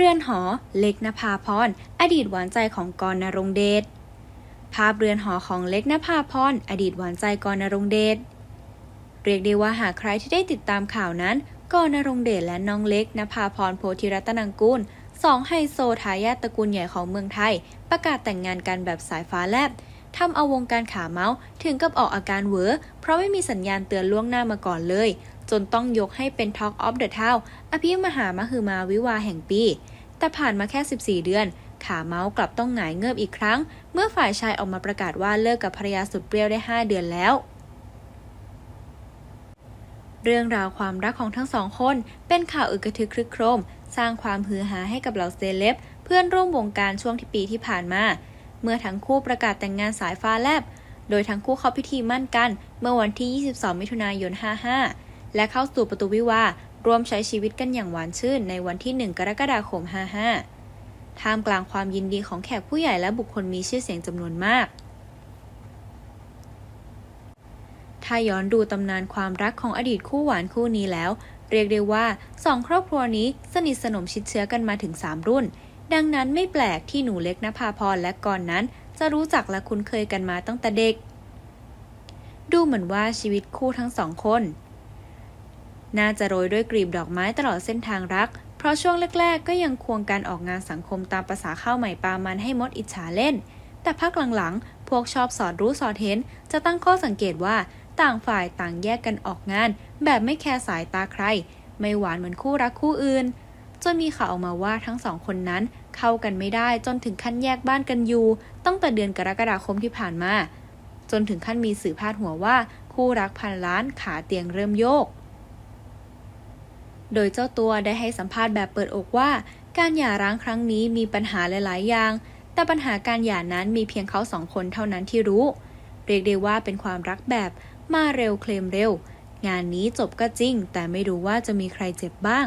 เรือนหอ เล็กนภาพร อดีตหวานใจของกรณรงเดช ภาพเรือนหอของเล็กนภาพร อดีตหวานใจกรณรงเดช เรียกได้ว่าหากใครที่ได้ติดตามข่าวนั้นกรณรงเดชและน้องเล็กนภาพรโพธิรัตนังกูลสองไฮโซทายาทตระกูลใหญ่ของเมืองไทย ประกาศแต่งงานกันแบบสายฟ้าแลบ ทำเอาวงการขาเมาส์ถึงกับออกอาการเวอเพราะไม่มีสัญญาณเตือนล่วงหน้ามาก่อนเลย จนต้องยกให้เป็น Talk of the Town อภิมหามหือมาวิวาแห่งปี แต่ผ่านมาแค่ 14 เดือน ขาเมาส์กลับต้องหงายเงิบอีกครั้ง เมื่อฝ่ายชายออกมาประกาศว่าเลิกกับภรรยาสุดเปรี้ยวได้ 5 เดือนแล้วเรื่องราวความรักของทั้งสองคน เป็นข่าวอึกกระทึกครึกโครม สร้างความฮือฮาให้กับเหล่าเซเลบเพื่อนร่วมวงการช่วงที่ปีที่ผ่านมา เมื่อทั้งคู่ประกาศแต่งงานสายฟ้าแลบ โดยทั้งคู่เข้าพิธีมั่นกัน เมื่อวันที่ 22 มิถุนายน 55 และเข้าสู่ประตูวิวาร่วมใช้ชีวิตกันอย่างหวานชื่นในวันที่ 1 กรกฎาคม 55 ท่ามกลางความยินดีของแขกผู้ใหญ่และบุคคลมีชื่อเสียงจำนวนมาก ถ้าย้อนดูตำนานความรักของอดีตคู่หวานคู่นี้แล้ว เรียกได้ว่าสองครอบครัวนี้สนิทสนมชิดเชื้อกันมาถึง 3 รุ่น ดังนั้นไม่แปลกที่หนูเล็กนภาพรและก่อนนั้น จะรู้จักและคุ้นเคยกันมาตั้งแต่เด็ก ดูเหมือนว่าชีวิตคู่ทั้งสองคน น่าจะโรยด้วยกลีบดอกไม้ตลอดเส้นทางรัก เพราะช่วงแรก ๆ ก็ยังควงการออกงานสังคมตามประษาข้าวใหม่ปามันให้มดอิจฉาเล่น แต่พักหลังๆ พวกชอบสอดรู้สอดเห็น จะตั้งข้อสังเกตว่าต่างฝ่ายต่างแยกกันออกงาน แบบไม่แคร์สายตาใคร ไม่หวานเหมือนคู่รักคู่อื่น จนมีข่าวออกมาว่าทั้งสองคนนั้นเข้ากันไม่ได้จนถึงขั้นแยกบ้านกันอยู่ ตั้งแต่เดือนกรกฎาคมที่ผ่านมา จนถึงขั้นมีสื่อพาดหัวว่า คู่รักพันล้านขาเตียงเริ่มโยก โดยเจ้าตัวได้ให้สัมภาษณ์แบบเปิดอกว่า การหย่าร้างครั้งนี้มีปัญหาหลายๆ อย่าง แต่ปัญหาการหย่านั้นมีเพียงเขาสองคนเท่านั้นที่รู้ เรียกได้ว่าเป็นความรักแบบมาเร็วเคลมเร็ว งานนี้จบก็จริง แต่ไม่รู้ว่าจะมีใครเจ็บบ้าง